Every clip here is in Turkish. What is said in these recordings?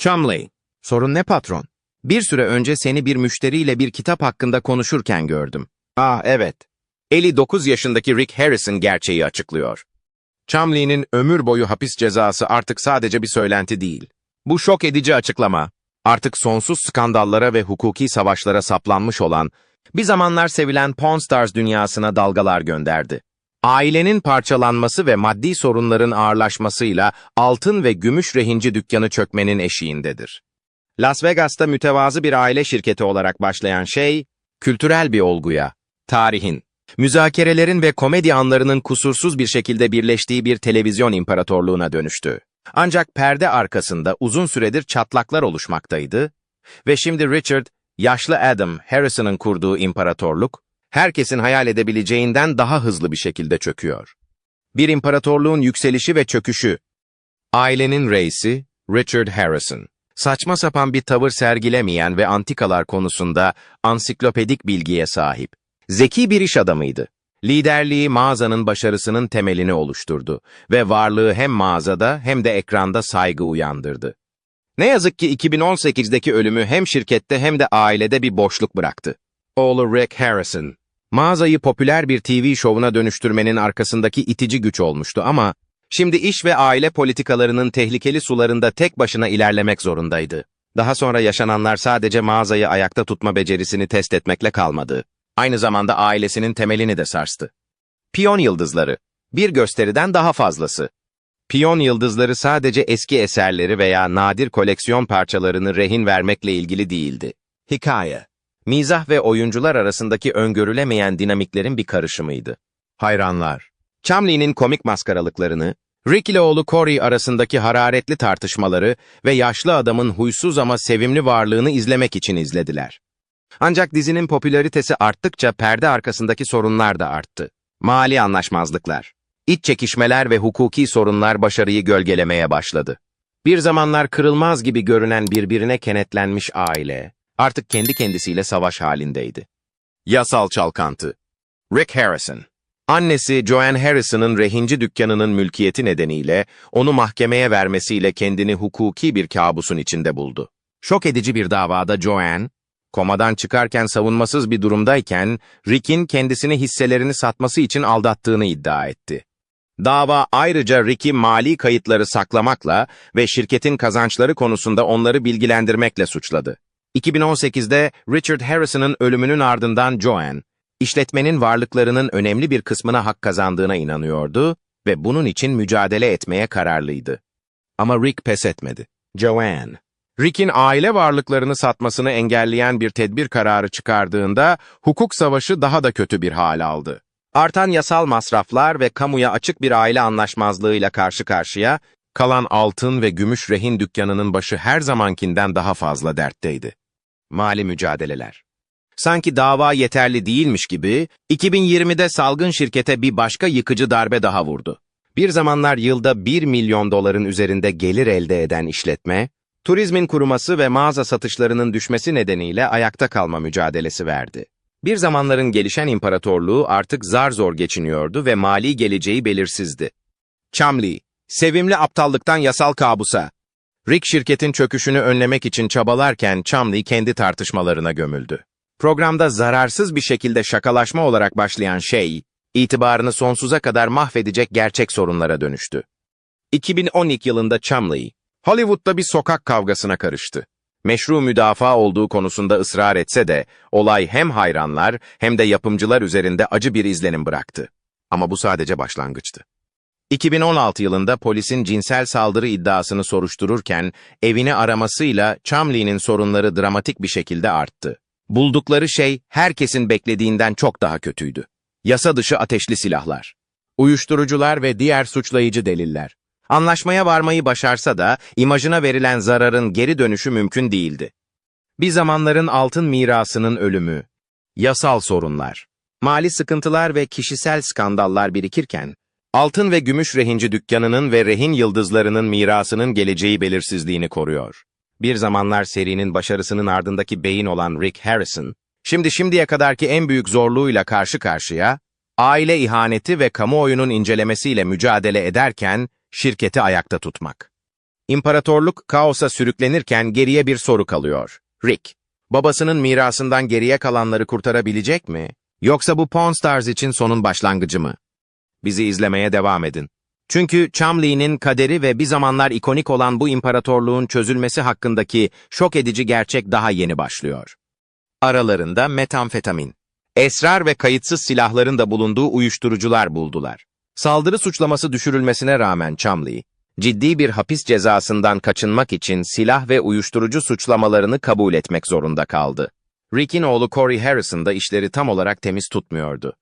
Chumley, sorun ne patron? Bir süre önce seni bir müşteriyle bir kitap hakkında konuşurken gördüm. Ah evet. 59 yaşındaki Rick Harrison gerçeği açıklıyor. Chumley'nin ömür boyu hapis cezası artık sadece bir söylenti değil. Bu şok edici açıklama, artık sonsuz skandallara ve hukuki savaşlara saplanmış olan, bir zamanlar sevilen Pawn Stars dünyasına dalgalar gönderdi. Ailenin parçalanması ve maddi sorunların ağırlaşmasıyla altın ve gümüş rehinci dükkanı çökmenin eşiğindedir. Las Vegas'ta mütevazı bir aile şirketi olarak başlayan şey, kültürel bir olguya, tarihin, müzakerelerin ve komedi anlarının kusursuz bir şekilde birleştiği bir televizyon imparatorluğuna dönüştü. Ancak perde arkasında uzun süredir çatlaklar oluşmaktaydı ve şimdi Richard, yaşlı Adam Harrison'ın kurduğu imparatorluk, herkesin hayal edebileceğinden daha hızlı bir şekilde çöküyor. Bir imparatorluğun yükselişi ve çöküşü. Ailenin reisi Richard Harrison. Saçma sapan bir tavır sergilemeyen ve antikalar konusunda ansiklopedik bilgiye sahip. Zeki bir iş adamıydı. Liderliği mağazanın başarısının temelini oluşturdu ve varlığı hem mağazada hem de ekranda saygı uyandırdı. Ne yazık ki 2018'deki ölümü hem şirkette hem de ailede bir boşluk bıraktı. Oğlu Rick Harrison, mağazayı popüler bir TV şovuna dönüştürmenin arkasındaki itici güç olmuştu ama şimdi iş ve aile politikalarının tehlikeli sularında tek başına ilerlemek zorundaydı. Daha sonra yaşananlar sadece mağazayı ayakta tutma becerisini test etmekle kalmadı. Aynı zamanda ailesinin temelini de sarstı. Piyon yıldızları, bir gösteriden daha fazlası. Piyon yıldızları sadece eski eserleri veya nadir koleksiyon parçalarını rehin vermekle ilgili değildi. Hikaye, mizah ve oyuncular arasındaki öngörülemeyen dinamiklerin bir karışımıydı. Hayranlar, Chumley'nin komik maskaralıklarını, Rick ile oğlu Corey arasındaki hararetli tartışmaları ve yaşlı adamın huysuz ama sevimli varlığını izlemek için izlediler. Ancak dizinin popülaritesi arttıkça perde arkasındaki sorunlar da arttı. Mali anlaşmazlıklar, iç çekişmeler ve hukuki sorunlar başarıyı gölgelemeye başladı. Bir zamanlar kırılmaz gibi görünen birbirine kenetlenmiş aile, artık kendi kendisiyle savaş halindeydi. Yasal çalkantı Rick Harrison Annesi Joanne Harrison'ın rehinci dükkanının mülkiyeti nedeniyle onu mahkemeye vermesiyle kendini hukuki bir kabusun içinde buldu. Şok edici bir davada Joanne, komadan çıkarken savunmasız bir durumdayken Rick'in kendisini hisselerini satması için aldattığını iddia etti. Dava ayrıca Rick'i mali kayıtları saklamakla ve şirketin kazançları konusunda onları bilgilendirmekle suçladı. 2018'de Richard Harrison'ın ölümünün ardından Joanne, işletmenin varlıklarının önemli bir kısmına hak kazandığına inanıyordu ve bunun için mücadele etmeye kararlıydı. Ama Rick pes etmedi. Joanne, Rick'in aile varlıklarını satmasını engelleyen bir tedbir kararı çıkardığında hukuk savaşı daha da kötü bir hal aldı. Artan yasal masraflar ve kamuya açık bir aile anlaşmazlığıyla karşı karşıya, kalan altın ve gümüş rehin dükkanının başı her zamankinden daha fazla dertteydi. Mali mücadeleler. Sanki dava yeterli değilmiş gibi, 2020'de salgın şirkete bir başka yıkıcı darbe daha vurdu. Bir zamanlar yılda 1 milyon doların üzerinde gelir elde eden işletme, turizmin kuruması ve mağaza satışlarının düşmesi nedeniyle ayakta kalma mücadelesi verdi. Bir zamanların gelişen imparatorluğu artık zar zor geçiniyordu ve mali geleceği belirsizdi. Chumley, sevimli aptallıktan yasal kabusa. Rick şirketin çöküşünü önlemek için çabalarken Chumley kendi tartışmalarına gömüldü. Programda zararsız bir şekilde şakalaşma olarak başlayan şey, itibarını sonsuza kadar mahvedecek gerçek sorunlara dönüştü. 2012 yılında Chumley, Hollywood'da bir sokak kavgasına karıştı. Meşru müdafaa olduğu konusunda ısrar etse de, olay hem hayranlar hem de yapımcılar üzerinde acı bir izlenim bıraktı. Ama bu sadece başlangıçtı. 2016 yılında polisin cinsel saldırı iddiasını soruştururken, evini aramasıyla Chumley'nin sorunları dramatik bir şekilde arttı. Buldukları şey herkesin beklediğinden çok daha kötüydü. Yasa dışı ateşli silahlar, uyuşturucular ve diğer suçlayıcı deliller. Anlaşmaya varmayı başarsa da imajına verilen zararın geri dönüşü mümkün değildi. Bir zamanların altın mirasının ölümü, yasal sorunlar, mali sıkıntılar ve kişisel skandallar birikirken, altın ve gümüş rehinci dükkanının ve rehin yıldızlarının mirasının geleceği belirsizliğini koruyor. Bir zamanlar serinin başarısının ardındaki beyin olan Rick Harrison, şimdi şimdiye kadarki en büyük zorluğuyla karşı karşıya, aile ihaneti ve kamuoyunun incelemesiyle mücadele ederken, şirketi ayakta tutmak. İmparatorluk kaosa sürüklenirken geriye bir soru kalıyor. Rick, babasının mirasından geriye kalanları kurtarabilecek mi? Yoksa bu Pawn Stars için sonun başlangıcı mı? Bizi izlemeye devam edin. Çünkü Chumley'nin kaderi ve bir zamanlar ikonik olan bu imparatorluğun çözülmesi hakkındaki şok edici gerçek daha yeni başlıyor. Aralarında metamfetamin, esrar ve kayıtsız silahların da bulunduğu uyuşturucular buldular. Saldırı suçlaması düşürülmesine rağmen Chumley, ciddi bir hapis cezasından kaçınmak için silah ve uyuşturucu suçlamalarını kabul etmek zorunda kaldı. Rick'in oğlu Corey Harrison da işleri tam olarak temiz tutmuyordu.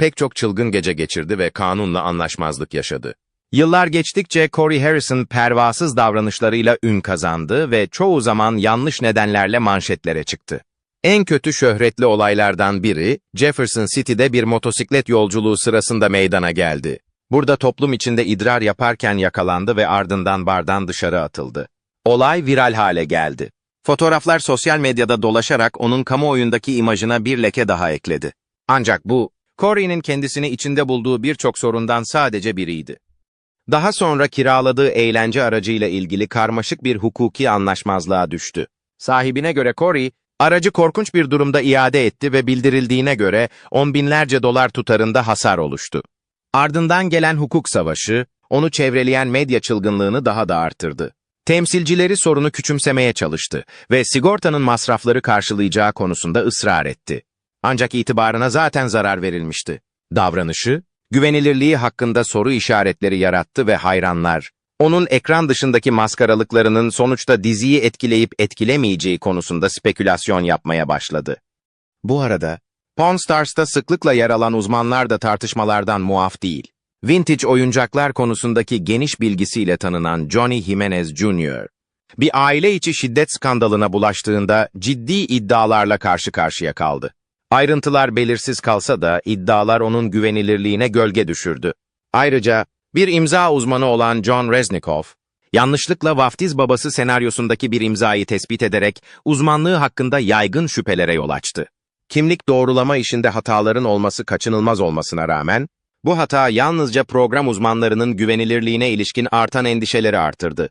Pek çok çılgın gece geçirdi ve kanunla anlaşmazlık yaşadı. Yıllar geçtikçe Corey Harrison pervasız davranışlarıyla ün kazandı ve çoğu zaman yanlış nedenlerle manşetlere çıktı. En kötü şöhretli olaylardan biri, Jefferson City'de bir motosiklet yolculuğu sırasında meydana geldi. Burada toplum içinde idrar yaparken yakalandı ve ardından bardan dışarı atıldı. Olay viral hale geldi. Fotoğraflar sosyal medyada dolaşarak onun kamuoyundaki imajına bir leke daha ekledi. Ancak bu, Corey'nin kendisini içinde bulduğu birçok sorundan sadece biriydi. Daha sonra kiraladığı eğlence aracıyla ilgili karmaşık bir hukuki anlaşmazlığa düştü. Sahibine göre Corey, aracı korkunç bir durumda iade etti ve bildirildiğine göre on binlerce dolar tutarında hasar oluştu. Ardından gelen hukuk savaşı, onu çevreleyen medya çılgınlığını daha da arttırdı. Temsilcileri sorunu küçümsemeye çalıştı ve sigortanın masrafları karşılayacağı konusunda ısrar etti. Ancak itibarına zaten zarar verilmişti. Davranışı, güvenilirliği hakkında soru işaretleri yarattı ve hayranlar, onun ekran dışındaki maskaralıklarının sonuçta diziyi etkileyip etkilemeyeceği konusunda spekülasyon yapmaya başladı. Bu arada, Pawn Stars'ta sıklıkla yer alan uzmanlar da tartışmalardan muaf değil. Vintage oyuncaklar konusundaki geniş bilgisiyle tanınan Johnny Jimenez Jr., bir aile içi şiddet skandalına bulaştığında ciddi iddialarla karşı karşıya kaldı. Ayrıntılar belirsiz kalsa da iddialar onun güvenilirliğine gölge düşürdü. Ayrıca bir imza uzmanı olan John Reznikoff, yanlışlıkla vaftiz babası senaryosundaki bir imzayı tespit ederek uzmanlığı hakkında yaygın şüphelere yol açtı. Kimlik doğrulama işinde hataların olması kaçınılmaz olmasına rağmen, bu hata yalnızca program uzmanlarının güvenilirliğine ilişkin artan endişeleri artırdı.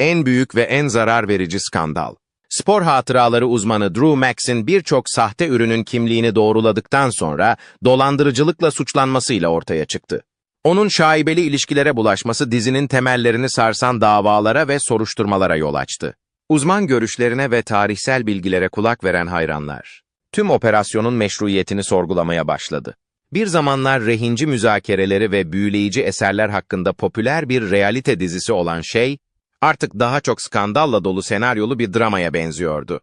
En büyük ve en zarar verici skandal. Spor hatıraları uzmanı Drew Max'in birçok sahte ürünün kimliğini doğruladıktan sonra dolandırıcılıkla suçlanmasıyla ortaya çıktı. Onun şaibeli ilişkilere bulaşması dizinin temellerini sarsan davalara ve soruşturmalara yol açtı. Uzman görüşlerine ve tarihsel bilgilere kulak veren hayranlar, tüm operasyonun meşruiyetini sorgulamaya başladı. Bir zamanlar rehinci müzakereleri ve büyüleyici eserler hakkında popüler bir realite dizisi olan şey, artık daha çok skandalla dolu senaryolu bir dramaya benziyordu.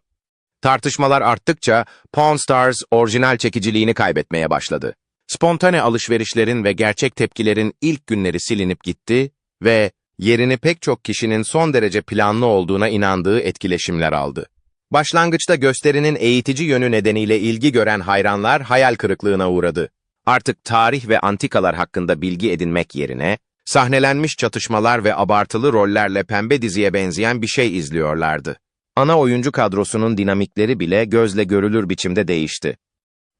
Tartışmalar arttıkça Pawn Stars orijinal çekiciliğini kaybetmeye başladı. Spontane alışverişlerin ve gerçek tepkilerin ilk günleri silinip gitti ve yerini pek çok kişinin son derece planlı olduğuna inandığı etkileşimler aldı. Başlangıçta gösterinin eğitici yönü nedeniyle ilgi gören hayranlar hayal kırıklığına uğradı. Artık tarih ve antikalar hakkında bilgi edinmek yerine, sahnelenmiş çatışmalar ve abartılı rollerle pembe diziye benzeyen bir şey izliyorlardı. Ana oyuncu kadrosunun dinamikleri bile gözle görülür biçimde değişti.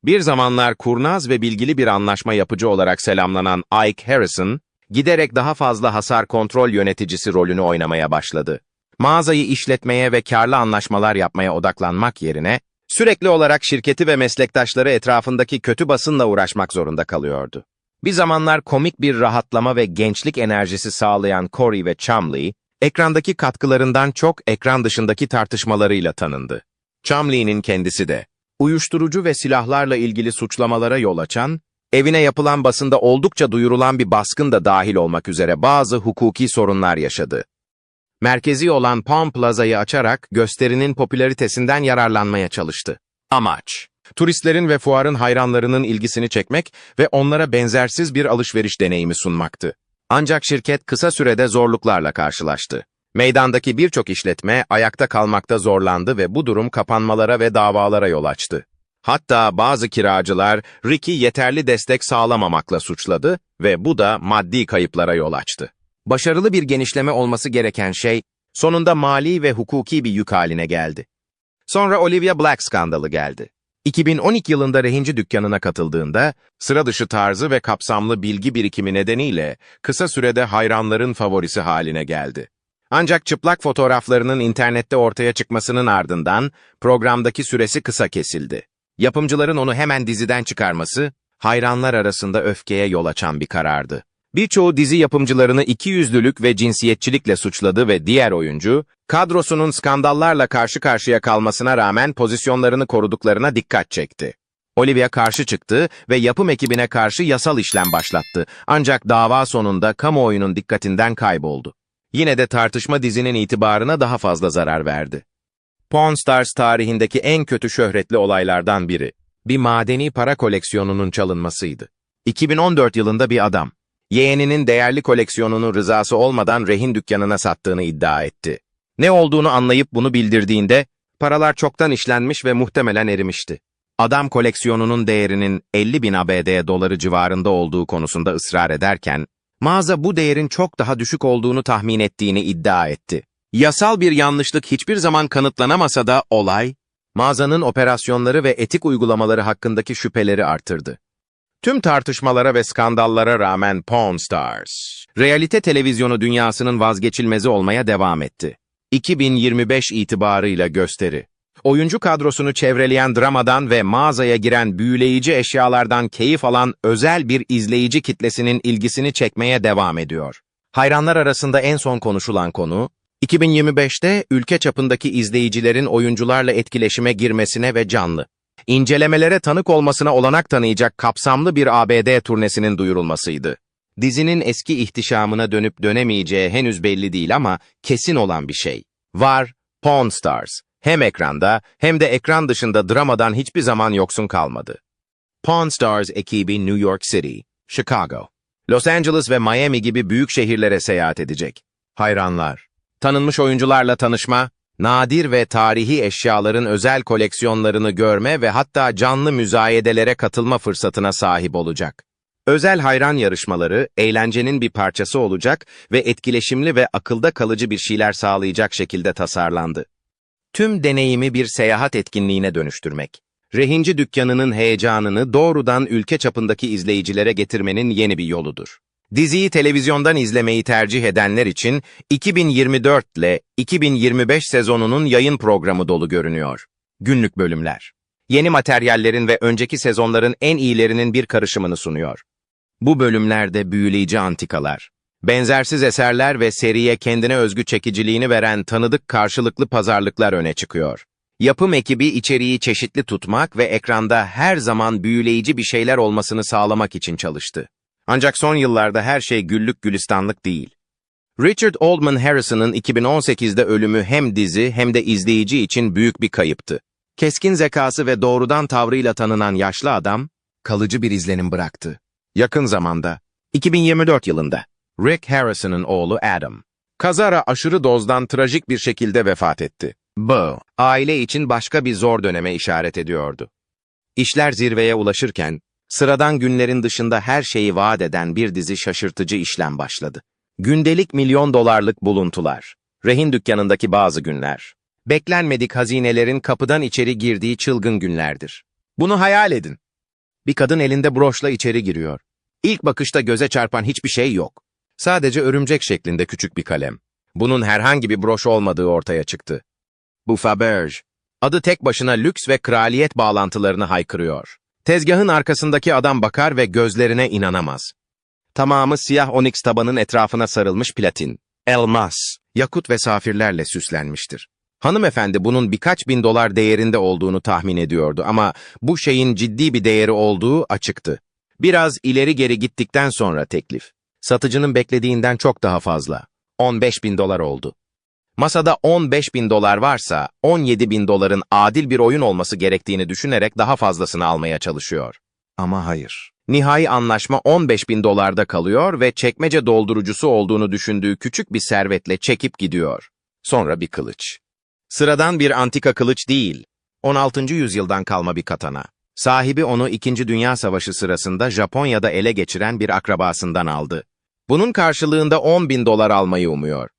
Bir zamanlar kurnaz ve bilgili bir anlaşma yapıcı olarak selamlanan Ike Harrison, giderek daha fazla hasar kontrol yöneticisi rolünü oynamaya başladı. Mağazayı işletmeye ve karlı anlaşmalar yapmaya odaklanmak yerine, sürekli olarak şirketi ve meslektaşları etrafındaki kötü basınla uğraşmak zorunda kalıyordu. Bir zamanlar komik bir rahatlama ve gençlik enerjisi sağlayan Corey ve Chumley, ekrandaki katkılarından çok ekran dışındaki tartışmalarıyla tanındı. Chumley'nin kendisi de, uyuşturucu ve silahlarla ilgili suçlamalara yol açan, evine yapılan basında oldukça duyurulan bir baskın da dahil olmak üzere bazı hukuki sorunlar yaşadı. Merkezi olan Palm Plaza'yı açarak gösterinin popülaritesinden yararlanmaya çalıştı. Amaç, turistlerin ve fuarın hayranlarının ilgisini çekmek ve onlara benzersiz bir alışveriş deneyimi sunmaktı. Ancak şirket kısa sürede zorluklarla karşılaştı. Meydandaki birçok işletme ayakta kalmakta zorlandı ve bu durum kapanmalara ve davalara yol açtı. Hatta bazı kiracılar Rick'i yeterli destek sağlamamakla suçladı ve bu da maddi kayıplara yol açtı. Başarılı bir genişleme olması gereken şey, sonunda mali ve hukuki bir yük haline geldi. Sonra Olivia Black skandalı geldi. 2012 yılında rehinci dükkanına katıldığında, sıra dışı tarzı ve kapsamlı bilgi birikimi nedeniyle kısa sürede hayranların favorisi haline geldi. Ancak çıplak fotoğraflarının internette ortaya çıkmasının ardından programdaki süresi kısa kesildi. Yapımcıların onu hemen diziden çıkarması, hayranlar arasında öfkeye yol açan bir karardı. Birçoğu dizi yapımcılarını ikiyüzlülük ve cinsiyetçilikle suçladı ve diğer oyuncu, kadrosunun skandallarla karşı karşıya kalmasına rağmen pozisyonlarını koruduklarına dikkat çekti. Olivia karşı çıktı ve yapım ekibine karşı yasal işlem başlattı. Ancak dava sonunda kamuoyunun dikkatinden kayboldu. Yine de tartışma dizinin itibarına daha fazla zarar verdi. Pawn Stars tarihindeki en kötü şöhretli olaylardan biri, bir madeni para koleksiyonunun çalınmasıydı. 2014 yılında bir adam, yeğeninin değerli koleksiyonunu rızası olmadan rehin dükkanına sattığını iddia etti. Ne olduğunu anlayıp bunu bildirdiğinde, paralar çoktan işlenmiş ve muhtemelen erimişti. Adam koleksiyonunun değerinin 50 bin ABD doları civarında olduğu konusunda ısrar ederken, mağaza bu değerin çok daha düşük olduğunu tahmin ettiğini iddia etti. Yasal bir yanlışlık hiçbir zaman kanıtlanamasa da olay, mağazanın operasyonları ve etik uygulamaları hakkındaki şüpheleri artırdı. Tüm tartışmalara ve skandallara rağmen Pawn Stars, realite televizyonu dünyasının vazgeçilmezi olmaya devam etti. 2025 itibarıyla gösteri. Oyuncu kadrosunu çevreleyen dramadan ve mağazaya giren büyüleyici eşyalardan keyif alan özel bir izleyici kitlesinin ilgisini çekmeye devam ediyor. Hayranlar arasında en son konuşulan konu, 2025'te ülke çapındaki izleyicilerin oyuncularla etkileşime girmesine ve canlı, incelemelere tanık olmasına olanak tanıyacak kapsamlı bir ABD turnesinin duyurulmasıydı. Dizinin eski ihtişamına dönüp dönemeyeceği henüz belli değil ama kesin olan bir şey. Var, Pawn Stars. Hem ekranda hem de ekran dışında dramadan hiçbir zaman yoksun kalmadı. Pawn Stars ekibi New York City, Chicago, Los Angeles ve Miami gibi büyük şehirlere seyahat edecek. Hayranlar, tanınmış oyuncularla tanışma, nadir ve tarihi eşyaların özel koleksiyonlarını görme ve hatta canlı müzayedelere katılma fırsatına sahip olacak. Özel hayran yarışmaları, eğlencenin bir parçası olacak ve etkileşimli ve akılda kalıcı bir şeyler sağlayacak şekilde tasarlandı. Tüm deneyimi bir seyahat etkinliğine dönüştürmek. Rehinci dükkanının heyecanını doğrudan ülke çapındaki izleyicilere getirmenin yeni bir yoludur. Diziyi televizyondan izlemeyi tercih edenler için 2024 ile 2025 sezonunun yayın programı dolu görünüyor. Günlük bölümler. Yeni materyallerin ve önceki sezonların en iyilerinin bir karışımını sunuyor. Bu bölümlerde büyüleyici antikalar, benzersiz eserler ve seriye kendine özgü çekiciliğini veren tanıdık karşılıklı pazarlıklar öne çıkıyor. Yapım ekibi içeriği çeşitli tutmak ve ekranda her zaman büyüleyici bir şeyler olmasını sağlamak için çalıştı. Ancak son yıllarda her şey güllük gülistanlık değil. Richard Oldman Harrison'ın 2018'de ölümü hem dizi hem de izleyici için büyük bir kayıptı. Keskin zekası ve doğrudan tavrıyla tanınan yaşlı adam, kalıcı bir izlenim bıraktı. Yakın zamanda, 2024 yılında, Rick Harrison'ın oğlu Adam, kazara aşırı dozdan trajik bir şekilde vefat etti. Bu, aile için başka bir zor döneme işaret ediyordu. İşler zirveye ulaşırken, sıradan günlerin dışında her şeyi vaat eden bir dizi şaşırtıcı işlem başladı. Gündelik milyon dolarlık buluntular, rehin dükkanındaki bazı günler, beklenmedik hazinelerin kapıdan içeri girdiği çılgın günlerdir. Bunu hayal edin. Bir kadın elinde broşla içeri giriyor. İlk bakışta göze çarpan hiçbir şey yok. Sadece örümcek şeklinde küçük bir kalem. Bunun herhangi bir broş olmadığı ortaya çıktı. Bu Faberge. Adı tek başına lüks ve kraliyet bağlantılarını haykırıyor. Tezgahın arkasındaki adam bakar ve gözlerine inanamaz. Tamamı siyah onyx tabanın etrafına sarılmış platin, elmas, yakut ve safirlerle süslenmiştir. Hanımefendi bunun birkaç bin dolar değerinde olduğunu tahmin ediyordu ama bu şeyin ciddi bir değeri olduğu açıktı. Biraz ileri geri gittikten sonra teklif. Satıcının beklediğinden çok daha fazla. 15 bin dolar oldu. Masada 15 bin dolar varsa 17 bin doların adil bir oyun olması gerektiğini düşünerek daha fazlasını almaya çalışıyor. Ama hayır. Nihai anlaşma 15 bin dolarda kalıyor ve çekmece doldurucusu olduğunu düşündüğü küçük bir servetle çekip gidiyor. Sonra bir kılıç. Sıradan bir antika kılıç değil, 16. yüzyıldan kalma bir katana. Sahibi onu 2. Dünya Savaşı sırasında Japonya'da ele geçiren bir akrabasından aldı. Bunun karşılığında 10 bin dolar almayı umuyor.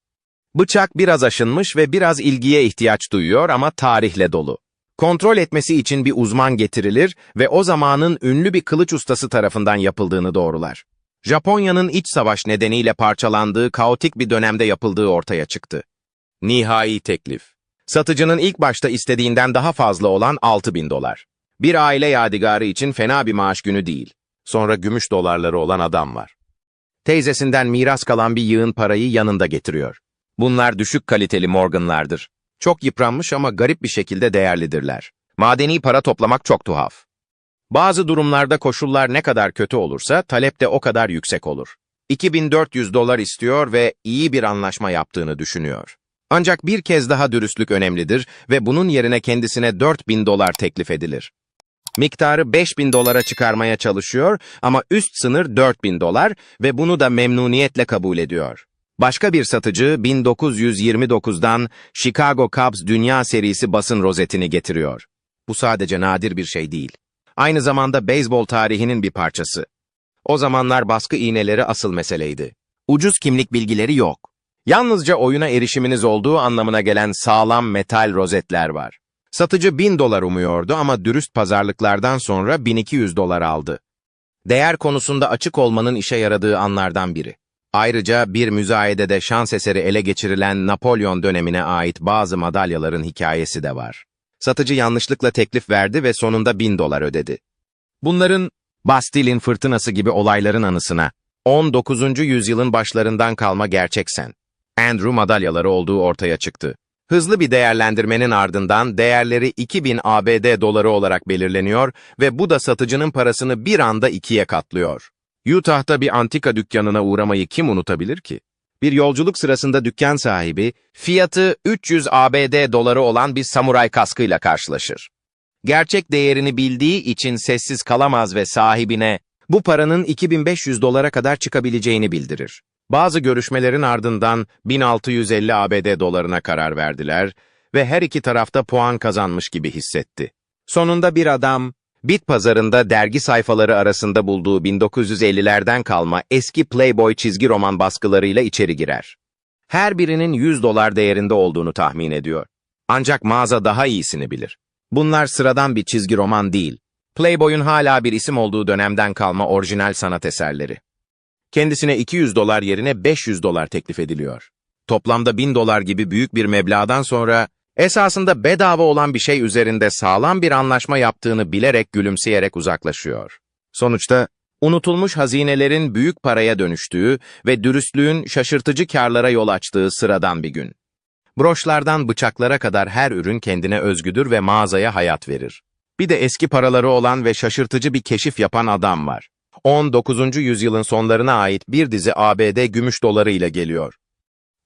Bıçak biraz aşınmış ve biraz ilgiye ihtiyaç duyuyor ama tarihle dolu. Kontrol etmesi için bir uzman getirilir ve o zamanın ünlü bir kılıç ustası tarafından yapıldığını doğrular. Japonya'nın iç savaş nedeniyle parçalandığı kaotik bir dönemde yapıldığı ortaya çıktı. Nihai teklif. Satıcının ilk başta istediğinden daha fazla olan 6000 dolar. Bir aile yadigarı için fena bir maaş günü değil. Sonra gümüş dolarları olan adam var. Teyzesinden miras kalan bir yığın parayı yanında getiriyor. Bunlar düşük kaliteli Morgan'lardır. Çok yıpranmış ama garip bir şekilde değerlidirler. Madeni para toplamak çok tuhaf. Bazı durumlarda koşullar ne kadar kötü olursa talep de o kadar yüksek olur. 2400 dolar istiyor ve iyi bir anlaşma yaptığını düşünüyor. Ancak bir kez daha dürüstlük önemlidir ve bunun yerine kendisine 4000 dolar teklif edilir. Miktarı 5000 dolara çıkarmaya çalışıyor ama üst sınır 4000 dolar ve bunu da memnuniyetle kabul ediyor. Başka bir satıcı 1929'dan Chicago Cubs Dünya Serisi basın rozetini getiriyor. Bu sadece nadir bir şey değil. Aynı zamanda beyzbol tarihinin bir parçası. O zamanlar baskı iğneleri asıl meseleydi. Ucuz kimlik bilgileri yok. Yalnızca oyuna erişiminiz olduğu anlamına gelen sağlam metal rozetler var. Satıcı 1000 dolar umuyordu ama dürüst pazarlıklardan sonra 1200 dolar aldı. Değer konusunda açık olmanın işe yaradığı anlardan biri. Ayrıca bir müzayedede şans eseri ele geçirilen Napolyon dönemine ait bazı madalyaların hikayesi de var. Satıcı yanlışlıkla teklif verdi ve sonunda 1000 dolar ödedi. Bunların Bastil'in fırtınası gibi olayların anısına 19. yüzyılın başlarından kalma gerçeksen Andrew madalyaları olduğu ortaya çıktı. Hızlı bir değerlendirmenin ardından değerleri 2000 ABD doları olarak belirleniyor ve bu da satıcının parasını bir anda ikiye katlıyor. Utah'ta bir antika dükkanına uğramayı kim unutabilir ki? Bir yolculuk sırasında dükkan sahibi, fiyatı 300 ABD doları olan bir samuray kaskıyla karşılaşır. Gerçek değerini bildiği için sessiz kalamaz ve sahibine bu paranın 2500 dolara kadar çıkabileceğini bildirir. Bazı görüşmelerin ardından 1650 ABD dolarına karar verdiler ve her iki tarafta puan kazanmış gibi hissetti. Sonunda bir adam, bit pazarında dergi sayfaları arasında bulduğu 1950'lerden kalma eski Playboy çizgi roman baskılarıyla içeri girer. Her birinin 100 dolar değerinde olduğunu tahmin ediyor. Ancak mağaza daha iyisini bilir. Bunlar sıradan bir çizgi roman değil. Playboy'un hala bir isim olduğu dönemden kalma orijinal sanat eserleri. Kendisine 200 dolar yerine 500 dolar teklif ediliyor. Toplamda 1000 dolar gibi büyük bir meblağdan sonra esasında bedava olan bir şey üzerinde sağlam bir anlaşma yaptığını bilerek gülümseyerek uzaklaşıyor. Sonuçta unutulmuş hazinelerin büyük paraya dönüştüğü ve dürüstlüğün şaşırtıcı karlara yol açtığı sıradan bir gün. Broşlardan bıçaklara kadar her ürün kendine özgüdür ve mağazaya hayat verir. Bir de eski paraları olan ve şaşırtıcı bir keşif yapan adam var. 19. yüzyılın sonlarına ait bir dizi ABD gümüş doları ile geliyor.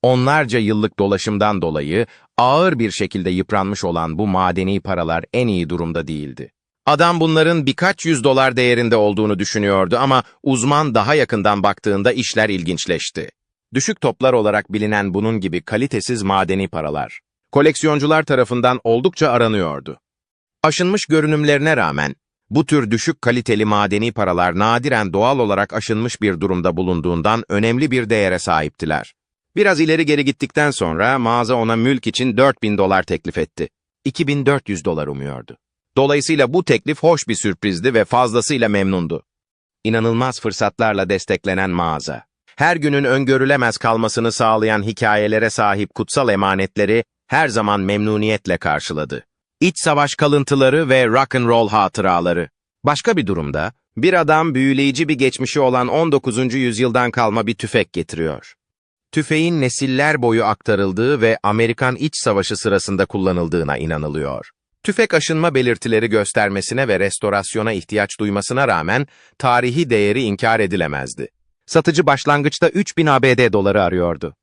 Onlarca yıllık dolaşımdan dolayı ağır bir şekilde yıpranmış olan bu madeni paralar en iyi durumda değildi. Adam bunların birkaç yüz dolar değerinde olduğunu düşünüyordu ama uzman daha yakından baktığında işler ilginçleşti. Düşük toplar olarak bilinen bunun gibi kalitesiz madeni paralar, koleksiyoncular tarafından oldukça aranıyordu. Aşınmış görünümlerine rağmen, bu tür düşük kaliteli madeni paralar nadiren doğal olarak aşınmış bir durumda bulunduğundan önemli bir değere sahiptiler. Biraz ileri geri gittikten sonra mağaza ona mülk için 4000 dolar teklif etti. 2400 dolar umuyordu. Dolayısıyla bu teklif hoş bir sürprizdi ve fazlasıyla memnundu. İnanılmaz fırsatlarla desteklenen mağaza. Her günün öngörülemez kalmasını sağlayan hikayelere sahip kutsal emanetleri her zaman memnuniyetle karşıladı. İç savaş kalıntıları ve rock and roll hatıraları. Başka bir durumda, bir adam büyüleyici bir geçmişi olan 19. yüzyıldan kalma bir tüfek getiriyor. Tüfeğin nesiller boyu aktarıldığı ve Amerikan İç Savaşı sırasında kullanıldığına inanılıyor. Tüfek aşınma belirtileri göstermesine ve restorasyona ihtiyaç duymasına rağmen tarihi değeri inkar edilemezdi. Satıcı başlangıçta 3000 ABD doları arıyordu.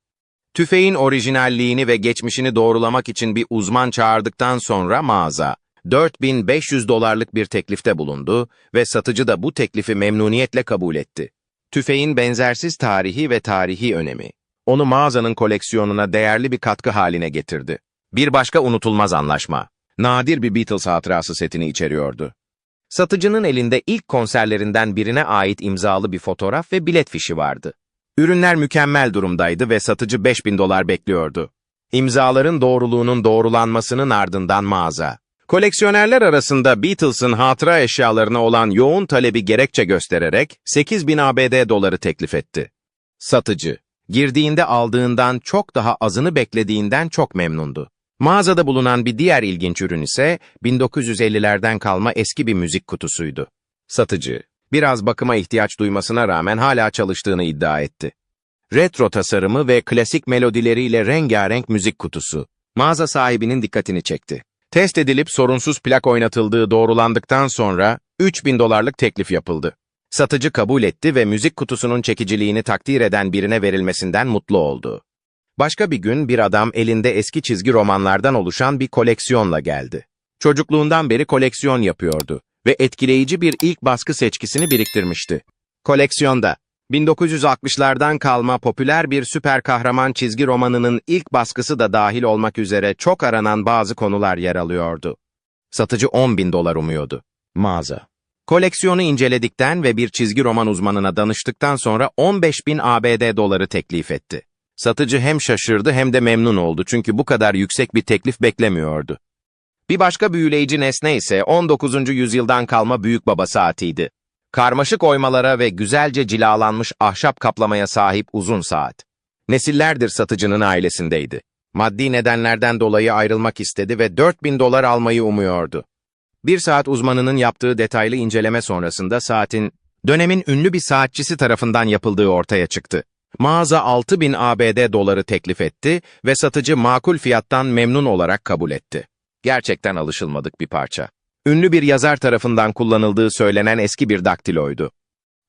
Tüfeğin orijinalliğini ve geçmişini doğrulamak için bir uzman çağırdıktan sonra mağaza, 4500 dolarlık bir teklifte bulundu ve satıcı da bu teklifi memnuniyetle kabul etti. Tüfeğin benzersiz tarihi ve tarihi önemi, onu mağazanın koleksiyonuna değerli bir katkı haline getirdi. Bir başka unutulmaz anlaşma, nadir bir Beatles hatırası setini içeriyordu. Satıcının elinde ilk konserlerinden birine ait imzalı bir fotoğraf ve bilet fişi vardı. Ürünler mükemmel durumdaydı ve satıcı 5000 dolar bekliyordu. İmzaların doğruluğunun doğrulanmasının ardından mağaza, Koleksiyonerler arasında Beatles'ın hatıra eşyalarına olan yoğun talebi gerekçe göstererek 8000 ABD doları teklif etti. Satıcı, girdiğinde aldığından çok daha azını beklediğinden çok memnundu. Mağazada bulunan bir diğer ilginç ürün ise 1950'lerden kalma eski bir müzik kutusuydu. Satıcı, biraz bakıma ihtiyaç duymasına rağmen hala çalıştığını iddia etti. Retro tasarımı ve klasik melodileriyle rengarenk müzik kutusu, mağaza sahibinin dikkatini çekti. Test edilip sorunsuz plak oynatıldığı doğrulandıktan sonra 3000 dolarlık teklif yapıldı. Satıcı kabul etti ve müzik kutusunun çekiciliğini takdir eden birine verilmesinden mutlu oldu. Başka bir gün bir adam elinde eski çizgi romanlardan oluşan bir koleksiyonla geldi. Çocukluğundan beri koleksiyon yapıyordu ve etkileyici bir ilk baskı seçkisini biriktirmişti. Koleksiyonda 1960'lardan kalma popüler bir süper kahraman çizgi romanının ilk baskısı da dahil olmak üzere çok aranan bazı konular yer alıyordu. Satıcı 10 bin dolar umuyordu. Mağaza. Koleksiyonu inceledikten ve bir çizgi roman uzmanına danıştıktan sonra 15 bin ABD doları teklif etti. Satıcı hem şaşırdı hem de memnun oldu çünkü bu kadar yüksek bir teklif beklemiyordu. Bir başka büyüleyici nesne ise 19. yüzyıldan kalma büyük baba saatiydi. Karmaşık oymalara ve güzelce cilalanmış ahşap kaplamaya sahip uzun saat. Nesillerdir satıcının ailesindeydi. Maddi nedenlerden dolayı ayrılmak istedi ve 4000 dolar almayı umuyordu. Bir saat uzmanının yaptığı detaylı inceleme sonrasında saatin dönemin ünlü bir saatçisi tarafından yapıldığı ortaya çıktı. Mağaza 6000 ABD doları teklif etti ve satıcı makul fiyattan memnun olarak kabul etti. Gerçekten alışılmadık bir parça. Ünlü bir yazar tarafından kullanıldığı söylenen eski bir daktiloydu.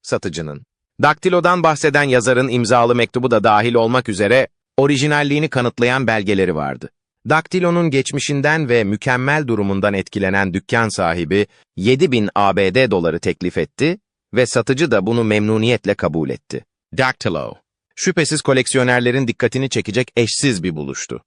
Satıcının. Daktilodan bahseden yazarın imzalı mektubu da dahil olmak üzere orijinalliğini kanıtlayan belgeleri vardı. Daktilonun geçmişinden ve mükemmel durumundan etkilenen dükkan sahibi 7000 ABD doları teklif etti ve satıcı da bunu memnuniyetle kabul etti. Dactylo. Şüphesiz koleksiyonerlerin dikkatini çekecek eşsiz bir buluştu.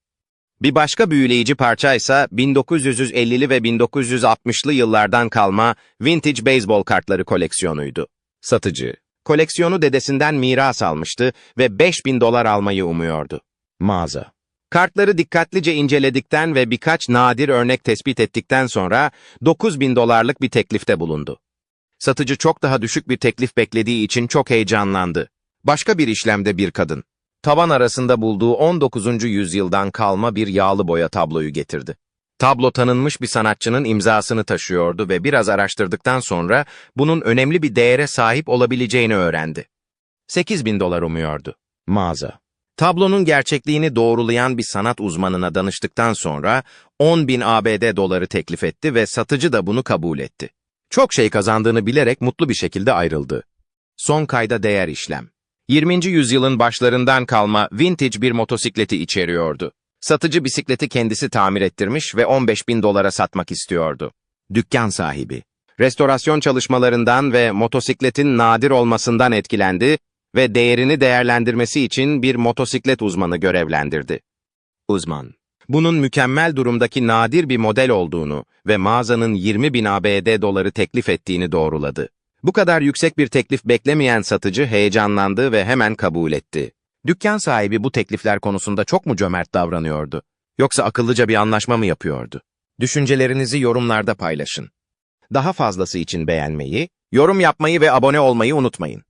Bir başka büyüleyici parça ise 1950'li ve 1960'lı yıllardan kalma vintage beyzbol kartları koleksiyonuydu. Satıcı, koleksiyonu dedesinden miras almıştı ve 5000 dolar almayı umuyordu. Mağaza. Kartları dikkatlice inceledikten ve birkaç nadir örnek tespit ettikten sonra 9000 dolarlık bir teklifte bulundu. Satıcı çok daha düşük bir teklif beklediği için çok heyecanlandı. Başka bir işlemde bir kadın, tavan arasında bulduğu 19. yüzyıldan kalma bir yağlı boya tabloyu getirdi. Tablo tanınmış bir sanatçının imzasını taşıyordu ve biraz araştırdıktan sonra bunun önemli bir değere sahip olabileceğini öğrendi. 8 bin dolar umuyordu. Mağaza. Tablonun gerçekliğini doğrulayan bir sanat uzmanına danıştıktan sonra 10 bin ABD doları teklif etti ve satıcı da bunu kabul etti. Çok şey kazandığını bilerek mutlu bir şekilde ayrıldı. Son kayda değer işlem. 20. yüzyılın başlarından kalma vintage bir motosikleti içeriyordu. Satıcı bisikleti kendisi tamir ettirmiş ve 15 bin dolara satmak istiyordu. Dükkan sahibi. Restorasyon çalışmalarından ve motosikletin nadir olmasından etkilendi ve değerini değerlendirmesi için bir motosiklet uzmanı görevlendirdi. Uzman. Bunun mükemmel durumdaki nadir bir model olduğunu ve mağazanın 20 bin ABD doları teklif ettiğini doğruladı. Bu kadar yüksek bir teklif beklemeyen satıcı heyecanlandı ve hemen kabul etti. Dükkan sahibi bu teklifler konusunda çok mu cömert davranıyordu? Yoksa akıllıca bir anlaşma mı yapıyordu? Düşüncelerinizi yorumlarda paylaşın. Daha fazlası için beğenmeyi, yorum yapmayı ve abone olmayı unutmayın.